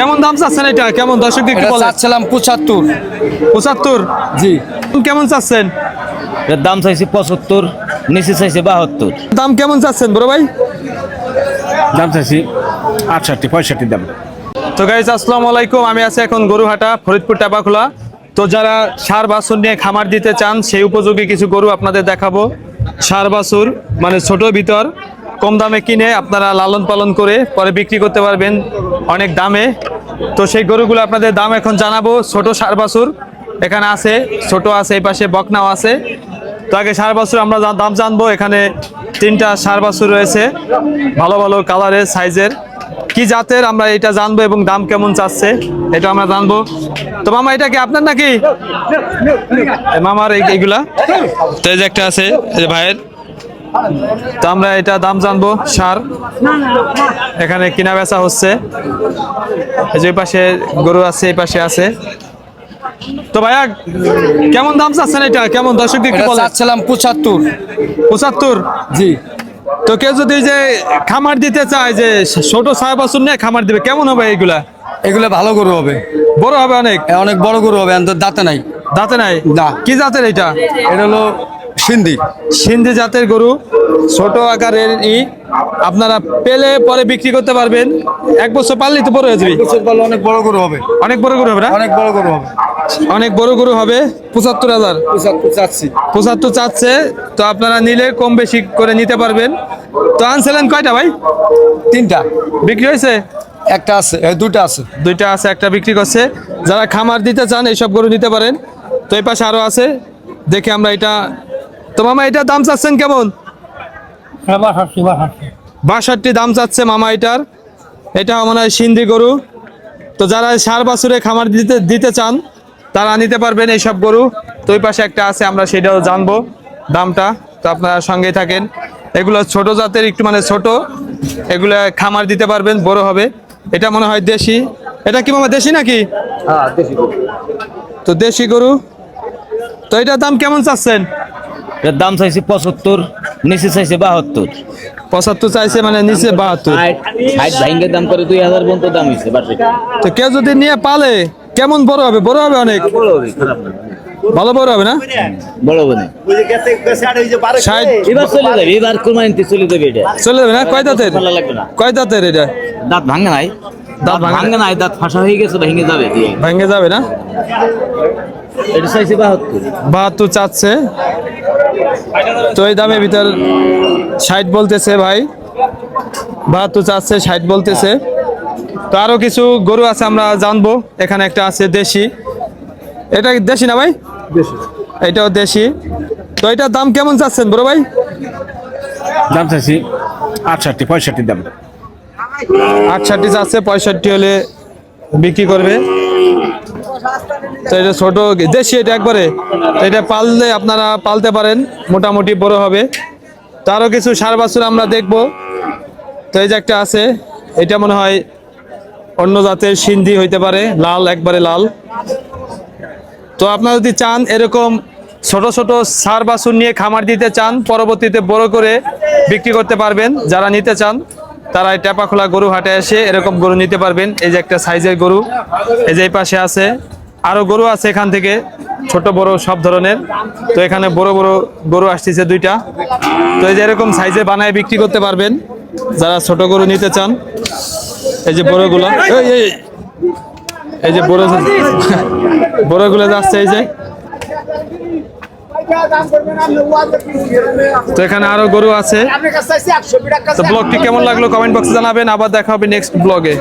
কেমন দাম চাচ্ছেন এটা? কেমন? দর্শক একটু বলেন। চাচ্ছিলাম পঁচাত্তর। পঁচাত্তর? জি। কেমন চাচ্ছেন? এর দাম চাইছে পঁচাত্তর নিচে চাইছে বাহাত্তর। দাম কেমন চাচ্ছেন বড় ভাই? দাম চাইছি আটষট্টি পঁয়ষট্টি দাম। তো গাইজ আসসালামু আলাইকুম। আমি আছি এখন গরুহাটা ফরিদপুর টাপাখোলা তো যারা সার বাছুর নিয়ে খামার দিতে চান সেই উপযোগী কিছু গরু আপনাদের দেখাবো। সার বাছুর মানে ছোট ভিতর। কম দামে কিনে আপনারা লালন পালন করে পরে বিক্রি করতে পারবেন অনেক দামে। তো সেই গরুগুলো আপনাদের দাম এখন জানাব। ছোট সার বাছুর এখানে আছে, ছোট আছে, এই পাশে বকনাও আছে। তো আগে সার বাছুর আমরা দাম জানব, এখানে তিনটা সার বাছুর রয়েছে, ভালো ভালো কালারের, সাইজের। কি জাতের আমরা এটা জানব এবং দাম কেমন চাচ্ছে, এটা আমরা জানব। তো মামা, এটা কি আপনার নাকি? মামার এইগুলা। তো এই যে একটা আছে ভাইয়ের। তো আমরা এটা দাম জানব সার। এখানে কিনা বেচা হচ্ছে। যে পাশে গরু আছে এই পাশে আছে। তো ভাইয়া কেমন দাম চাচ্ছেন এটা? কেমন? দর্শক বলেন। চাচ্ছিলাম পঁচাত্তর। পঁচাত্তর? জি। তো কেউ যদি যে খামার দিতে চায় যে ছোট ছয় বছর নিয়ে খামার দিবে কেমন হবে এইগুলা এগুলো ভালো গরু হবে। বড় হবে অনেক? অনেক বড় গরু হবে দাঁতে নাই। দাঁতে নাই? না। কি জাতের এটা? এটা হলো সিন্ধি। সিন্ধি জাতের গরু ছোট আকারের ই আপনারা পেলে পরে বিক্রি করতে পারবেন। এক বছর পারলেই তো বড় হয়ে যাবে। অনেক বড় গরু হবে। অনেক বড় গরু হবে না? অনেক বড় গরু হবে। অনেক বড় গরু হবে পঁচাত্তর হাজার। পঁচাত্তর চাচ্ছি। তো আপনারা নিলে কম বেশি করে নিতে পারবেন। তো আনছিলেন কয়টা ভাই? তিনটা। বিক্রি হয়েছে? একটা আছে দুটা আছে। দুইটা আছে একটা বিক্রি করছে। যারা খামার দিতে চান এইসব গরু নিতে পারেন। তো এই পাশে আরও আছে। দেখে আমরা এটা তো মামা এটা দাম চাচ্ছেন কেমন? বাষট্টি দাম চাচ্ছে মামা এটার। এটা মনে হয় সিন্ধি গরু। তো যারা সার বাছুরে খামার দিতে দিতে চান তারা নিতে পারবেন এইসব গরু। তো ওই পাশে একটা আছে আমরা সেটাও জানব দামটা। তো আপনারা সঙ্গেই থাকেন। এগুলো ছোট জাতের একটু মানে ছোট। এগুলো খামার দিতে পারবেন বড় হবে। এটা মনে হয় দেশি। এটা কি মামা দেশি নাকি? তো দেশি গরু। তো এটার দাম কেমন চাচ্ছেন? এর দাম চাইছে পঁচাত্তর নিচে চাইছে বাহাত্তর। পঁচাত্তর চাইছে মানে নিচে বাহাত্তর। ষাট ভাইঙ্গের দাম করে দুই হাজার পর্যন্ত দাম হয়েছে তো কেউ যদি নিয়ে পালে কেমন বড় হবে? বড় হবে অনেক? ভালো বড় হবে না? বড় হবে না। এবার চলে যাবে এবার কোরবানিতে চলে যাবে এটা। চলে যাবে না? কয় দাঁতের? কয় দাঁতের এটা? দাঁত ভাঙে নাই। দাঁত ভাঙে নাই? দাঁত ফাঁসা হয়ে গেছে ভেঙে যাবে ভেঙে যাবে না? এটা চাইছে বাহাত্তর। বাহাত্তর চাচ্ছে। তো এই দামের ভিতর ষাট বলতেছে ভাই। বাহাত্তর চাচ্ছে ষাট বলতেছে। তো আরও কিছু গরু আছে আমরা জানব। এখানে একটা আছে দেশি। এটা দেশি না ভাই? এটাও দেশি। তো এটার দাম কেমন চাচ্ছেন বড় ভাই? দাম চাচ্ছি আটষট্টি পঁয়ষট্টি দাম। আটষট্টি চাচ্ছে পঁয়ষট্টি হলে বিক্রি করবে। তো এটা ছোট দেশি এটা একবারে। এটা পাললে আপনারা পালতে পারেন, মোটামুটি বড় হবে। তো আরও কিছু সার বাছুর আমরা দেখব। তো এই যে একটা আছে, এটা মনে হয় অন্য জাতের সিন্ধি হইতে পারে, লাল, একবারে লাল। তো আপনারা যদি চান এরকম ছোট ছোট সার বাছুর নিয়ে খামার দিতে চান, পরবর্তীতে বড় করে বিক্রি করতে পারবেন, যারা নিতে চান। তারা টেপাখোলা গরু হাটে এসে এরকম গরু নিতে পারবেন। এই যে একটা সাইজের গরু, এই যে এই পাশে আছে। আরও গরু আছে এখান থেকে, ছোট, বড়, সব ধরনের। তো এখানে বড় বড় গরু আসতেছে দুইটা। তো এই যে এরকম সাইজে বানায় বিক্রি করতে পারবেন, যারা ছোট গরু নিতে চান। এই যে বড়গুলো, এই যে বড় বড়গুলো যাচ্ছে এই যে। তো এখানে আরও গরু আছে। তো ব্লগটি কেমন লাগল? কমেন্ট বক্সে জানাবেন। আবার দেখা হবে নেক্সট ব্লগে